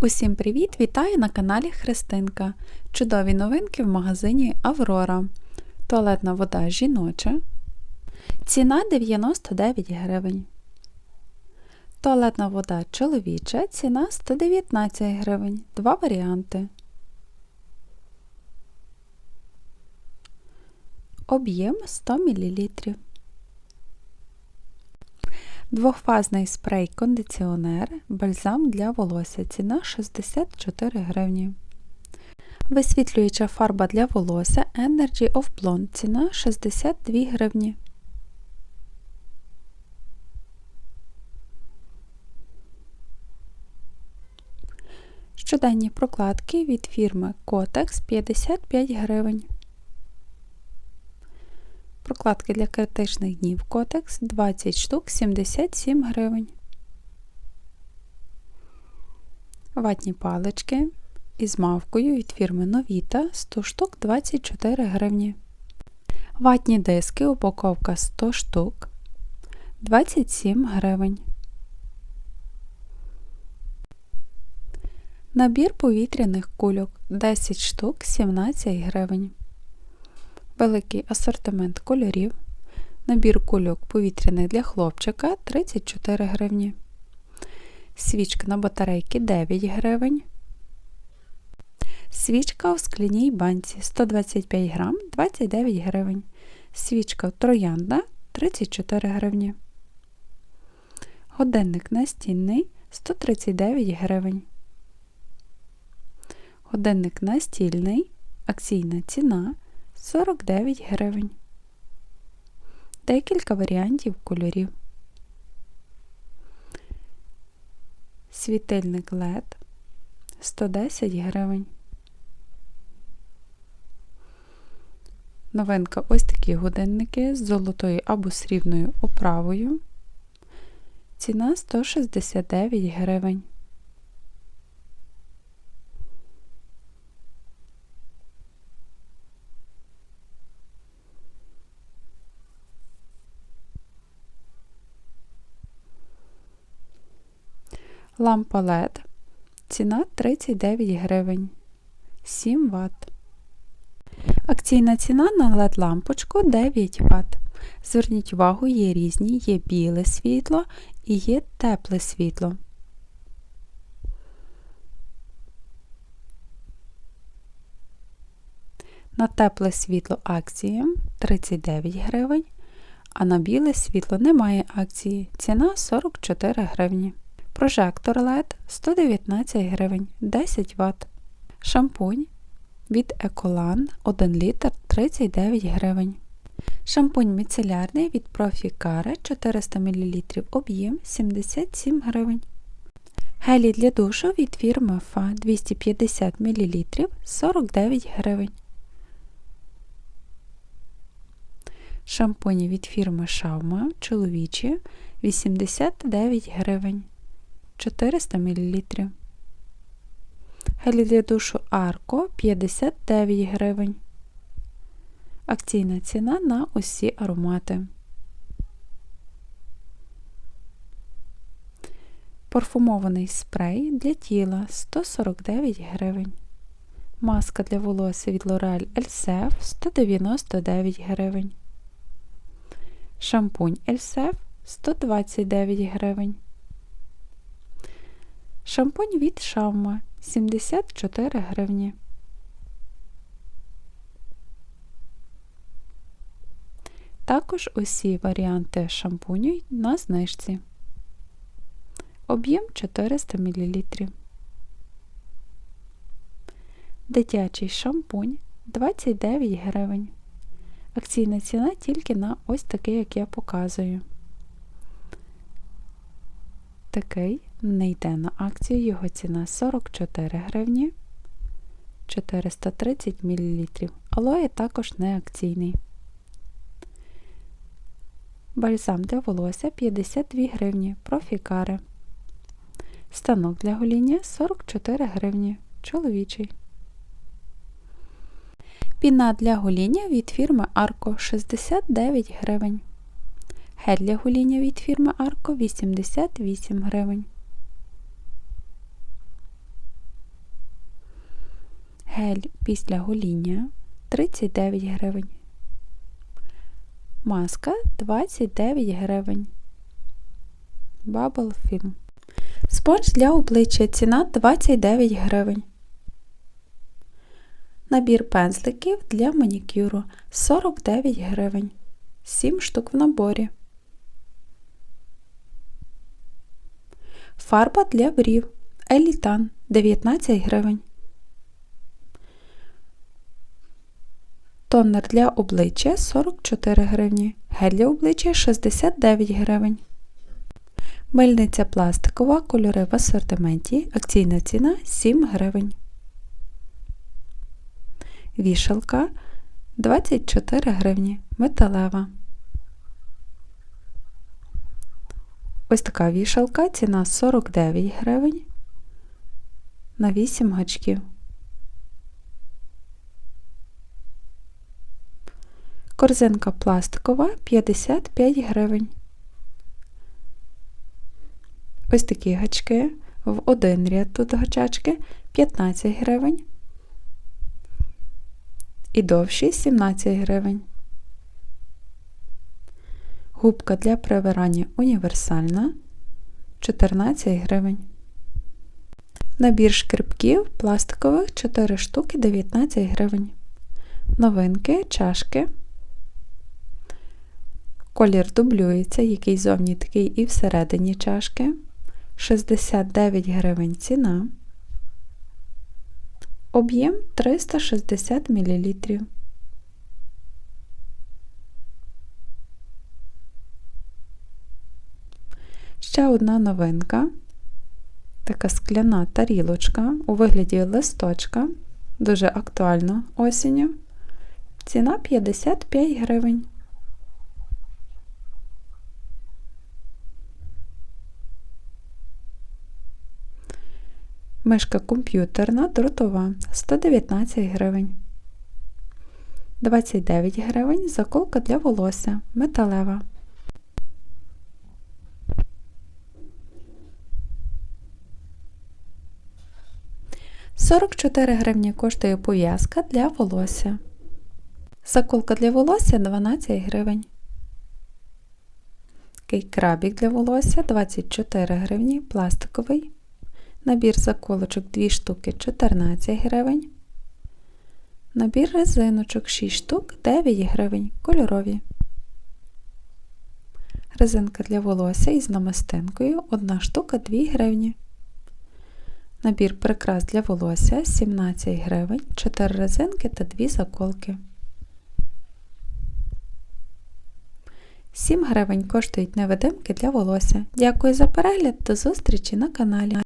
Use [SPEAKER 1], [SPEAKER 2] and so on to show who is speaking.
[SPEAKER 1] Усім привіт! Вітаю на каналі Христинка. Чудові новинки в магазині Аврора. Туалетна вода жіноча. Ціна 99 гривень. Туалетна вода чоловіча. Ціна 119 гривень. Два варіанти. Об'єм 100 мл. Двохфазний спрей-кондиціонер, бальзам для волосся. Ціна 64 гривні. Висвітлююча фарба для волосся Energy of Blonde. Ціна 62 гривні. Щоденні прокладки від фірми Kotex 55 гривень. Прокладки для критичних днів Котекс 20 штук 77 гривень. Ватні палички із мавкою від фірми Новіта 100 штук 24 гривні. Ватні диски упаковка 100 штук 27 гривень. Набір повітряних кульок 10 штук 17 гривень великий асортимент кольорів, набір кульок повітряних для хлопчика 34 гривні, свічка на батарейки 9 гривень, свічка у скляній банці 125 грам 29 гривень, свічка троянда 34 гривні. Годинник настінний 139 гривень. Годинник настільний, акційна ціна 49 гривень. Декілька варіантів кольорів. Світильник LED 110 гривень. Новинка ось такі годинники з золотою або срібною оправою. Ціна 169 гривень. Лампа LED. Ціна 39 гривень 7 Вт. Акційна ціна на LED лампочку 9 Вт. Зверніть увагу, є різні, є біле світло і є тепле світло. На тепле світло акції 39 гривень, а на біле світло немає акції. Ціна 44 гривні. Прожектор LED 119 гривень 10 Вт. Шампунь від Еколан 1 літр 39 гривень. Шампунь міцелярний від Профікаре 400 мл об'єм 77 гривень. Гелі для душу від фірми Фа 250 мл 49 гривень. Шампуні від фірми Шаума чоловічі 89 гривень. 400 мл. Гелі для душу Арко 59 гривень. Акційна ціна на усі аромати. Парфумований спрей для тіла 149 гривень. Маска для волосся від L'Oreal Elsef 199 гривень. Шампунь Elsef 129 гривень. Шампунь від Шаума 74 гривні. Також усі варіанти шампуню на знижці. Об'єм 400 мл. Дитячий шампунь 29 гривень. Акційна ціна тільки на ось такий, як я показую. Такий не йде на акцію, його ціна 44 гривні 430 мл. Алоє також не акційний. Бальзам для волосся 52 гривні. Профікаре. Станок для гоління 44 гривні. Чоловічий. Піна для гоління від фірми Арко 69 гривень. Гель для гоління від фірми Арко 88 гривень. Гель після гоління 39 гривень. Маска 29 гривень. Bubble Film. Спонж для обличчя ціна 29 гривень. Набір пензликів для манікюру 49 гривень. 7 штук в наборі. Фарба для брів Елітан 19 гривень. Тонер для обличчя 44 гривні. Гель для обличчя 69 гривень. Мильниця пластикова, кольори в асортименті. Акційна ціна 7 гривень. Вішалка 24 гривні. Металева. Ось така вішалка, ціна 49 гривень на 8 гачків. Корзинка пластикова 55 гривень. Ось такі гачки в один ряд тут гачачки 15 гривень. І довші 17 гривень. Губка для прибирання універсальна 14 гривень. Набір шкребків пластикових 4 штуки 19 гривень. Новинки, чашки. Колір дублюється, який зовні такий і всередині чашки. 69 гривень ціна. Об'єм 360 мл. Ще одна новинка. Така скляна тарілочка у вигляді листочка. Дуже актуально осінню. Ціна 55 гривень. Мишка комп'ютерна дротова 119 гривень. 29 гривень заколка для волосся металева. 44 гривні коштує пов'язка для волосся. Заколка для волосся 12 гривень. Такий крабік для волосся 24 гривні, пластиковий. Набір заколочок 2 штуки 14 гривень. Набір резиночок 6 штук 9 гривень, кольорові. Резинка для волосся із намистинкою 1 штука 2 гривні. Набір прикрас для волосся 17 гривень, 4 резинки та 2 заколки. 7 гривень коштують невидимки для волосся. Дякую за перегляд, до зустрічі на каналі.